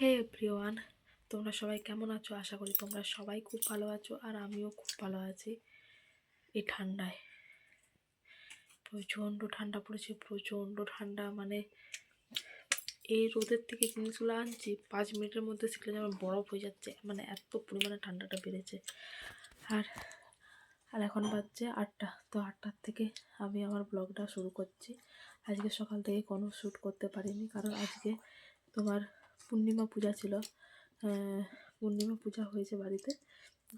হে everyone তোমরা সবাই কেমন আছো? আশা করি তোমরা সবাই খুব ভালো আছো আর আমিও খুব ভালো আছি এই ঠান্ডায়। প্রচণ্ড ঠান্ডা পড়েছে, প্রচণ্ড ঠান্ডা। মানে এই রোদের থেকে জিনিসগুলো আনছি, পাঁচ মিনিটের মধ্যে সেগুলো যেমন বরফ হয়ে যাচ্ছে মানে এত পরিমাণে ঠান্ডাটা বেড়েছে। আর আর এখন বাজছে আটটা, তো আটটার থেকে আমি আমার ব্লগটা শুরু করছি। আজকে সকাল থেকে কোনো শ্যুট করতে পারিনি, কারণ আজকে তোমার পূর্ণিমা পূজা ছিল পূর্ণিমা পূজা হয়েছে বাড়িতে।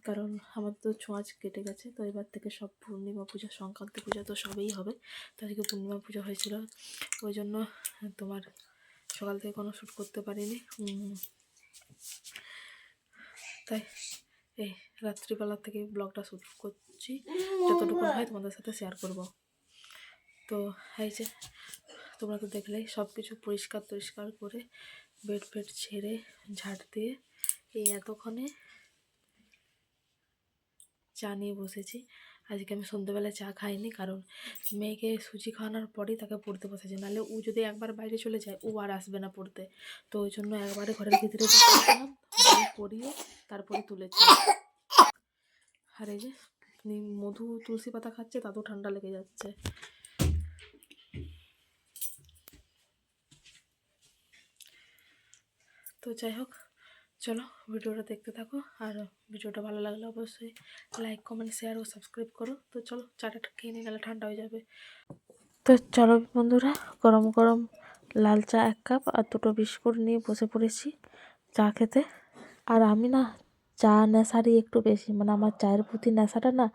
কারণ আমার তো ছোঁয়াচ কেটে গেছে, তো এবার থেকে সব পূর্ণিমা পূজা, সংক্রান্তি পূজা তো সবই হবে। তো আজকে পূর্ণিমা পূজা হয়েছিল। ওই জন্য তোমার সকাল থেকে কোনো শ্যুট করতে পারিনি। তাই এই রাত্রিবেলা থেকে ব্লগটা শ্যুট করছি। যতটুকু হয় তোমাদের সাথে শেয়ার করব। তো এই যে, তোমরা তো দেখলেই সব কিছু পরিষ্কার টরিষ্কার করে বেড ফেড ছেড়ে ঝাড় দিয়ে এই এতক্ষণে চা নিয়ে বসেছি। আজকে আমি সন্ধ্যেবেলায় চা খাইনি কারণ মেয়েকে সুজি খাওয়ানোর পরেই তাকে পড়তে বসেছে। নাহলে ও যদি একবার বাইরে চলে যায়, ও আর আসবে না পড়তে। তো ওই জন্য একবারে ঘরের ভিতরে পড়িয়ে তারপরে তুলেছি। আর এই যে, মধু তুলসী পাতা খাচ্ছে, তাতেও ঠান্ডা লেগে যাচ্ছে। তো যাই হোক, চলো ভিডিওটা দেখতে থাকো। আর ভিডিওটা ভালো লাগলে অবশ্যই লাইক কমেন্ট শেয়ার ও সাবস্ক্রাইব করো। তো চলো চাটা খেয়ে নিয়ে গেলে ঠান্ডা হয়ে যাবে। তো চলো বন্ধুরা, গরম গরম লাল চা এক কাপ আর দুটো বিস্কুট নিয়ে বসে পড়েছি চা খেতে। আর আমি না, চা নেশারই একটু বেশি। মানে আমার চায়ের প্রতি নেশাটা না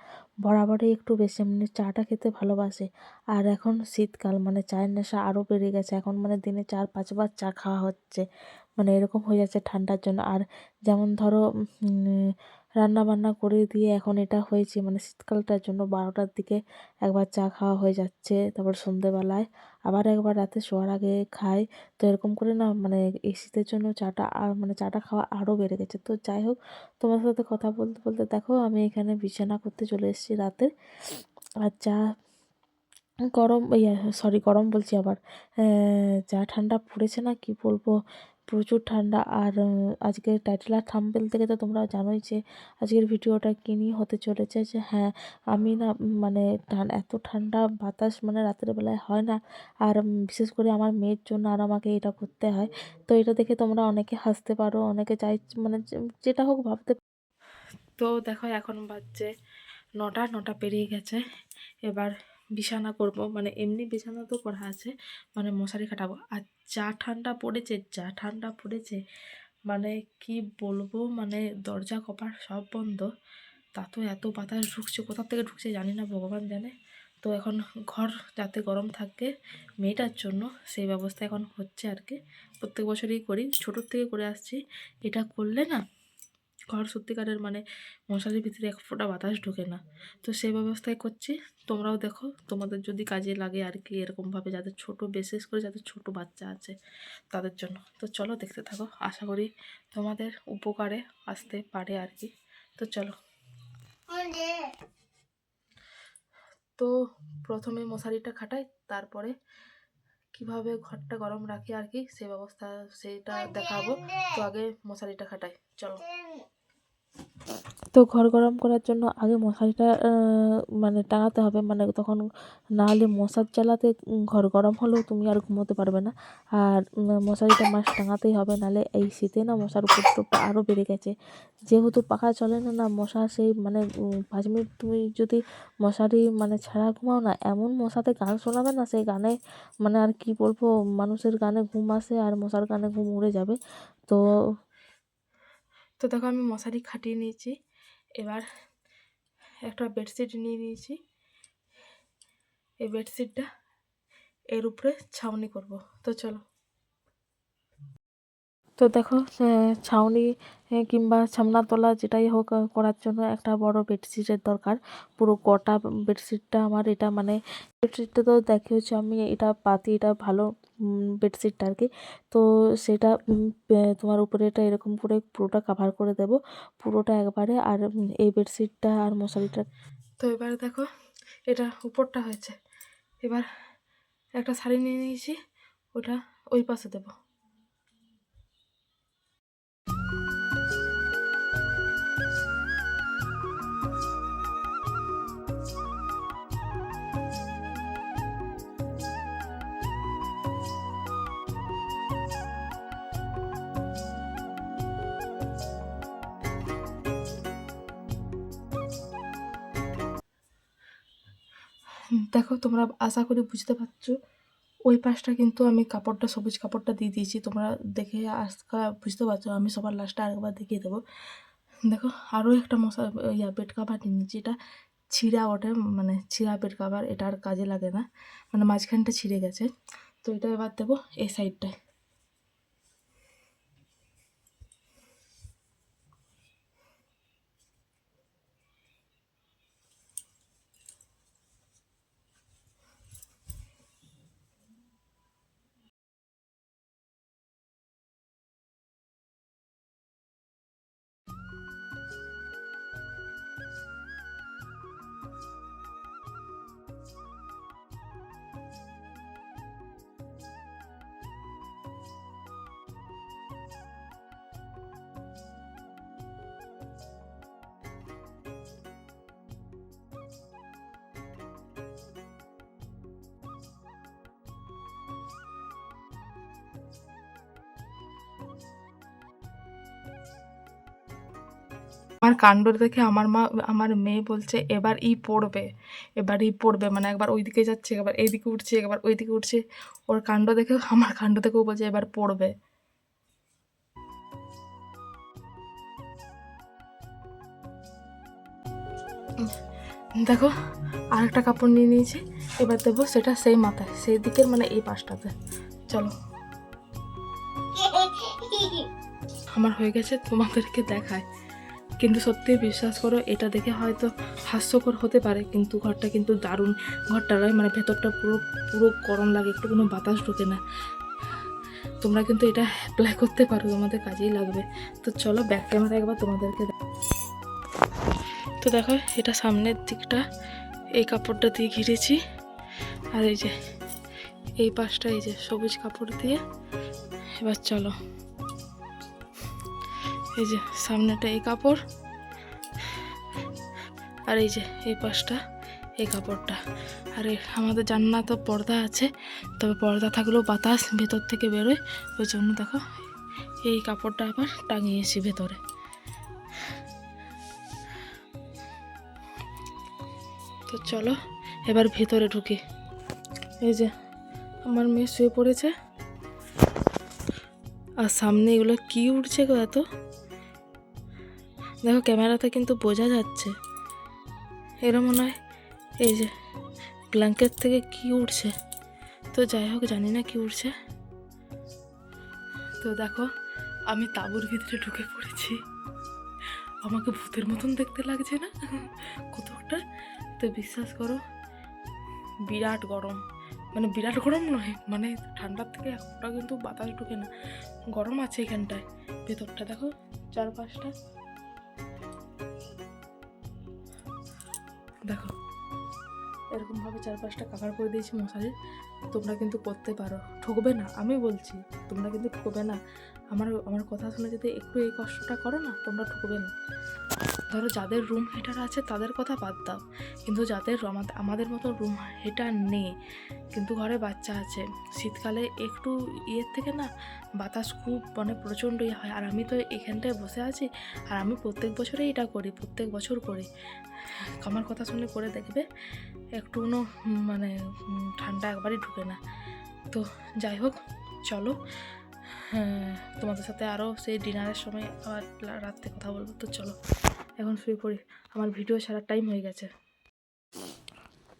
বরাবরই একটু বেশি। মানে চাটা খেতে ভালোবাসে। আর এখন শীতকাল মানে চায়ের নেশা আরও বেড়ে গেছে। এখন মানে দিনে চার পাঁচবার চা খাওয়া হচ্ছে। মানে এরকম হয়ে যাচ্ছে ঠান্ডার জন্য। আর যেমন ধরো রান্না বান্না করে দিয়ে এখন এটা হয়েছে মানে শীতকালটার জন্য বারোটার দিকে একবার চা খাওয়া হয়ে যাচ্ছে, তারপর সন্ধেবেলায় আবার একবার রাতে শোয়ার আগে খাই। তো এরকম করে না মানে এই শীতের জন্য চাটা আর মানে চাটা খাওয়া আরও বেড়ে গেছে। তো যাই হোক, তোমার সাথে কথা বলতে বলতে দেখো আমি এখানে বিছানা করতে চলে এসেছি রাতে। আর চা গরম সরি গরম বলছি আবার যা ঠান্ডা পড়েছে না কি বলব? প্রচুর ঠান্ডা আর উম, আজকে টাইটেল আর থাম্বনেল থেকে তো তোমরা জানোই যে আজকের ভিডিওটা কি নিয়ে হতে চলেছে যে হ্যাঁ আমি না মানে এত ঠান্ডা বাতাস মানে রাতের বেলায় হয় না। আর বিশেষ করে আমার মেয়ের জন্য আর আমাকে এটা করতে হয়। তো এটা দেখে তোমরা অনেকে হাসতে পারো অনেকে চাই মানে যেটা হোক ভাবতে তো দেখো এখন বাজছে নটা নটা পেরিয়ে গেছে। এবার বিছানা করব। মানে এমনি বিছানা তো করা আছে মানে মশারি খাটাবো। আর যা ঠান্ডা পড়েছে, যা ঠান্ডা পড়েছে মানে কি বলব মানে দরজা কপার সব বন্ধ। তা তো এত বাতাস ঢুকছে, কোথা থেকে ঢুকছে জানি না, ভগবান জানে। তো এখন ঘর যাতে গরম থাকে মেয়েটার জন্য, সেই ব্যবস্থা এখন হচ্ছে আর কি। প্রত্যেক বছরই করি, ছোটোর থেকে করে আসছি। এটা করলে না ঘর সত্যিকারের মানে মশারির ভিতরে এক ফোঁটা বাতাস ঢোকে না। তো সেই ব্যবস্থাই করছি। তোমরাও দেখো, তোমাদের যদি কাজে লাগে আর কি এরকমভাবে যাদের ছোট, বিশেষ করে যাদের ছোট বাচ্চা আছে তাদের জন্য। তো চলো দেখতে থাকো, আশা করি তোমাদের উপকারে আসতে পারে আর কি। তো চলো। তো প্রথমে মশারিটা খাটাই, তারপরে কীভাবে ঘরটা গরম রাখি আর কি সেই ব্যবস্থা সেইটা দেখাবো। তো আগে মশারিটা খাটাই, চলো। তো ঘর গরম করার জন্য আগে মশারিটা মানে টাঙাতে হবে। মানে তখন না হলে মশার জ্বালাতে ঘর গরম হলেও তুমি আর ঘুমোতে পারবে না। আর মশারিটা মাস টাঙাতেই হবে। নাহলে এই শীতে না মশার উপদ্রবটা আরও বেড়ে গেছে। যেহেতু পাখা চলে না না মশা সেই মানে পাঁচ মিনিট তুমি যদি মশারি মানে ছাড়া ঘুমাও না, এমন মশাতে গান শোনাবে না, সেই গানে মানে আর কি বলব, মানুষের গানে ঘুম আসে আর মশার গানে ঘুম উড়ে যাবে। তো তো দেখো আমি মশারি খাটিয়ে নিয়েছি। এবার একটা বেডশিট নিয়ে নিয়েছি। এই বেডশিটটা এর উপরে ছাউনি করব। তো চলো। তো দেখো ছাউনি কিংবা ছামনা তলা যেটাই হোক করার জন্য একটা বড় বেডশিটের দরকার। পুরো গোটা বেডশিটটা আমার এটা মানে বেডশিটটা তো দেখে হচ্ছে আমি এটা পাতি, এটা ভালো বেডশিটটা আর কি তো সেটা তোমার উপরে এটা এরকম করে পুরোটা কাভার করে দেব, পুরোটা একবারে। আর এই বেডশিটটা আর মশারিটা তো এবারে দেখো, এটা উপরটা হয়েছে। এবার একটা শাড়ি নিয়ে নিয়েছি, ওটা ওই পাশে দেবো। দেখো, তোমরা আশা করি বুঝতে পারছ। ওই পাশটা কিন্তু আমি কাপড়টা, সবুজ কাপড়টা দিয়ে দিয়েছি। তোমরা দেখে আজকা বুঝতে পারছ, আমি সবার লাস্টে আরেকবার দেখিয়ে দেবো। দেখো, আরও একটা মশা, ইয়া বেড কাভার নিয়ে এটা ছিঁড়া ওঠে মানে ছিঁড়া বেড কাভার এটা আর কাজে লাগে না। মানে মাঝখানটা ছিঁড়ে গেছে। তো এটা এবার দেবো এই সাইডটায় আমার কাণ্ড দেখে আমার মা আমার মেয়ে বলছে এবার ই পড়বে এবার ই পড়বে। মানে একবার ওইদিকে যাচ্ছে একবার এইদিকে উঠছে একবার ওইদিকে উঠছে। ওর কাণ্ড দেখে আমার কাণ্ড দেখেও বলছে এবার পড়বে। দেখো আরেকটা কাপড় নিয়ে নিয়েছি এবার দেবো সেটা সেই মাথায় সেই দিকের মানে এই পাশটাতে। চলো। আমার হয়ে গেছে তোমাদেরকে দেখায়। কিন্তু সত্যি বিশ্বাস করো, এটা দেখে হয়তো হাস্যকর হতে পারে, কিন্তু ঘরটা কিন্তু দারুণ। ঘরটা নয় মানে ভেতরটা পুরো পুরো গরম লাগে, একটু কোনো বাতাস ঢোকে না। তোমরা কিন্তু এটা অ্যাপ্লাই করতে পারো, তোমাদের কাজেই লাগবে। তো চলো ব্যাক ক্যামেরা একবার তোমাদেরকে তো দেখো, এটা সামনের দিকটা, এই কাপড়টা দিয়ে ঘিরেছি। আর এই যে, এই পাশটা এই যে সবুজ কাপড় দিয়ে। এবার চলো। এই যে সামনেটা এই কাপড়, আর এই যে এই পাশটা এই কাপড়টা। আর, আমাদের জান্না তো পর্দা আছে, তবে পর্দা থাকলেও বাতাস ভেতর থেকে বেরোয়। ওই জন্য দেখো, এই কাপড়টা আবার টাঙিয়েছি ভেতরে। তো চলো, এবার ভেতরে ঢুকি। এই যে আমার মেয়ে শুয়ে পড়েছে। আর সামনে এগুলো কি উঠছে গো এত? দেখো ক্যামেরাতে কিন্তু বোঝা যাচ্ছে। এরা মনে হয় এই যে ব্ল্যাঙ্কেট থেকে কি উঠছে তো যাই হোক, জানি না কি উঠছে তো দেখো, আমি তাঁবুর ভিতরে ঢুকে পড়েছি। আমাকে ভূতের মতন দেখতে লাগছে না? কতটা? তো বিশ্বাস করো, বিরাট গরম। মানে বিরাট গরম নয় মানে ঠান্ডার থেকে একটা কিন্তু বাতাস ঢুকে না। গরম আছে এখানটায়, ভেতরটা। দেখো, চারপাশটা। দেখো। এরকমভাবে চার পাঁচটা কাভার করে দিয়েছি মশারির তোমরা কিন্তু করতে পারো। ঠকবে না, আমি বলছি। তোমরা কিন্তু ঠকবে না। আমার আমার কথা শুনে যদি একটু এই কষ্টটা করো না, তোমরা ঠকবে না। ধরো যাদের রুম হিটার আছে, তাদের কথা বাদ দাও। কিন্তু যাদের আমাদের মতো রুম হিটার নেই, কিন্তু ঘরে বাচ্চা আছে, শীতকালে একটু ইয়ের থেকে না বাতাস খুব মানে প্রচণ্ড ইয়ে হয়। আর আমি তো এখানটায় বসে আছি, আর আমি প্রত্যেক বছরেই এটা করি, প্রত্যেক বছর করি। আমার কথা শুনে করে দেখবে একটুকুনো মানে ঠান্ডা একবারই ঢুকে না। তো যাই হোক, চলো। তোমাদের সাথে আরও সেই ডিনারের সময় আবার রাত্রে কথা বলব। তো চলো, এখন শুয়ে পড়ি। আমার ভিডিও সারা টাইম হয়ে গেছে।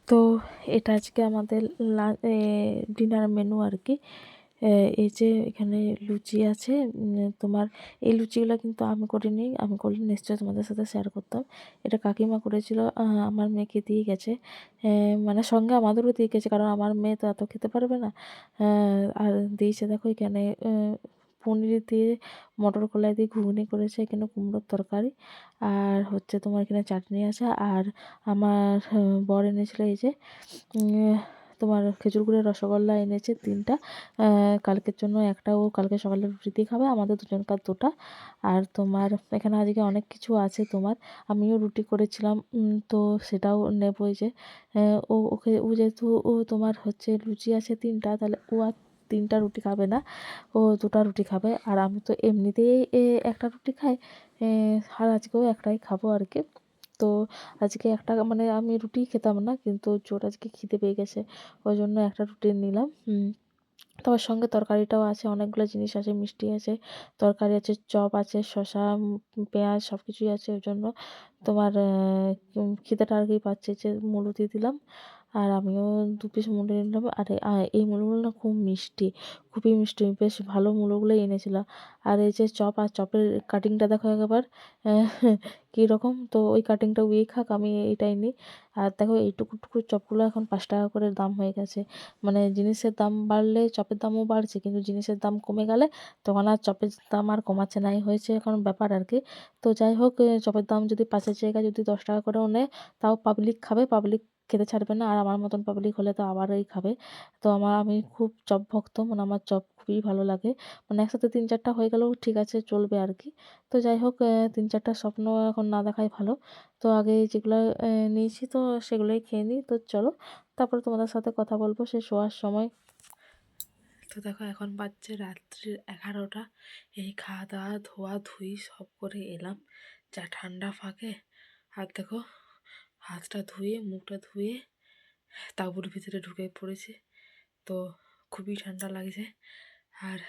তো এটা আজকে আমাদের ডিনার মেনু আর কি। এই যে এখানে লুচি আছে তোমার এই লুচিগুলো কিন্তু আমি করিনি, আমি করলে নিশ্চয়ই তোমাদের সাথে শেয়ার করতাম। এটা কাকিমা করেছিল আমার মেয়েকে দিয়ে গেছে। মানে সঙ্গে আমাদেরও দিয়ে গেছে, কারণ আমার মেয়ে তো এত খেতে পারবে না। আর দিয়েছে দেখো এখানে পনির দিয়ে মটর কলাই দিয়ে ঘুগনি করেছে, এখানে কুমড়োর তরকারি। আর হচ্ছে তোমার এখানে চাটনি আছে, আর আমার বর এনেছিল এই যে তোমার খেজুর গুড়ের রসগোল্লা এনেছে তিনটা। কালকের জন্য একটা ও কালকে সকালে রুটি দিয়ে খাবে, আমাদের দুজনকার দুটা। আর তোমার এখানে আজকে অনেক কিছু আছে তোমার। আমিও রুটি করেছিলাম তো সেটাও নেব যে ও, ওকে, ও যেহেতু, ও তোমার হচ্ছে লুচি আছে তিনটা, তাহলে ও আর তিনটা রুটি খাবে না, ও দুটা রুটি খাবে। আর আমি তো এমনিতেই একটা রুটি খাই আর আজকেও একটাই খাব আর কি। তো আজকে একটা মানে আমি রুটি খেতাম না, কিন্তু জোর আজকে খিদে পেয়ে গেছে। ওই জন্য একটা রুটি নিলাম তোমার সঙ্গে তরকারিটাও আছে, অনেকগুলো জিনিস আছে, মিষ্টি আছে, তরকারি আছে, চপ আছে, শসা পেঁয়াজ সব কিছুই আছে। ওই জন্য তোমার খিদেটা আর কি পাচ্ছে যে মুলো দিয়ে দিলাম। আর আমিও দু পিস মুলো নিলাম আর আর এই মুলোগুলো না খুব মিষ্টি, খুবই মিষ্টি। বেশ ভালো মুলোগুলোই এনেছিল আর এই যে চপ, আর চপের কাটিংটা দেখো একবার কীরকম তো ওই কাটিংটা ওই খাক, আমি এইটাই নিই। আর দেখো এইটুকু টুকু চপগুলো এখন পাঁচ টাকা করে দাম হয়ে গেছে। মানে জিনিসের দাম বাড়লে চপের দামও বাড়ছে, কিন্তু জিনিসের দাম কমে গেলে তখন আর চপের দাম আর কমাচ্ছে নাই হয়েছে এখন ব্যাপার আর কি। তো যাই হোক চপের দাম যদি পাঁচের জায়গায় যদি দশ টাকা করেও নেয়, তাও পাবলিক খাবে। পাবলিক খেতে ছাড়বে না। আর আমার মতন পাবলিক হলে তো আবারই খাবে। তো আমার, আমি খুব চপ ভক্ত মানে আমার চপ খুবই ভালো লাগে। মানে একসাথে তিন চারটা হয়ে গেলেও ঠিক আছে, চলবে আর কি তো যাই হোক তিন চারটা স্বপ্ন এখন না দেখাই ভালো। তো আগে যেগুলো নিয়েছি তো সেগুলোই খেয়ে নিই। তো চলো, তারপরে তোমাদের সাথে কথা বলব সে শোয়ার সময়। তো দেখো, এখন বাজছে রাত্রির এগারোটা। এই খাওয়া দাওয়া ধোয়া ধুই সব করে এলাম। যা ঠান্ডা ফাঁকে। আর দেখো হাতটা ধুয়ে, মুখটা ধুয়ে তাঁবুর ভিতরে ঢুকে পড়েছে। তো খুবই ঠান্ডা লাগছে। আর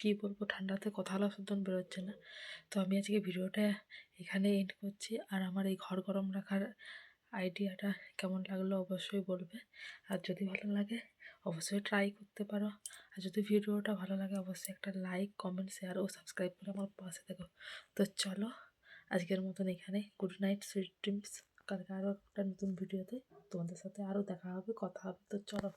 কী বলব, ঠান্ডাতে কথা বলা শুদ্ধ বেরোচ্ছে না। তো আমি আজকে ভিডিওটা এখানে এন্ড করছি। আর আমার এই ঘর গরম রাখার আইডিয়াটা কেমন লাগল অবশ্যই বলবে। আর যদি ভালো লাগে, অবশ্যই ট্রাই করতে পারো। আর যদি ভিডিওটা ভালো লাগে, অবশ্যই একটা লাইক কমেন্ট শেয়ার ও সাবস্ক্রাইব করে আমার পাশে দেখো তো চলো, আজকের মতন এখানে। গুড নাইট সুইট ড্রিমস কালকে আরও একটা নতুন ভিডিওতে তোমাদের সাথে আরও দেখা হবে কথা হবে তো চলো।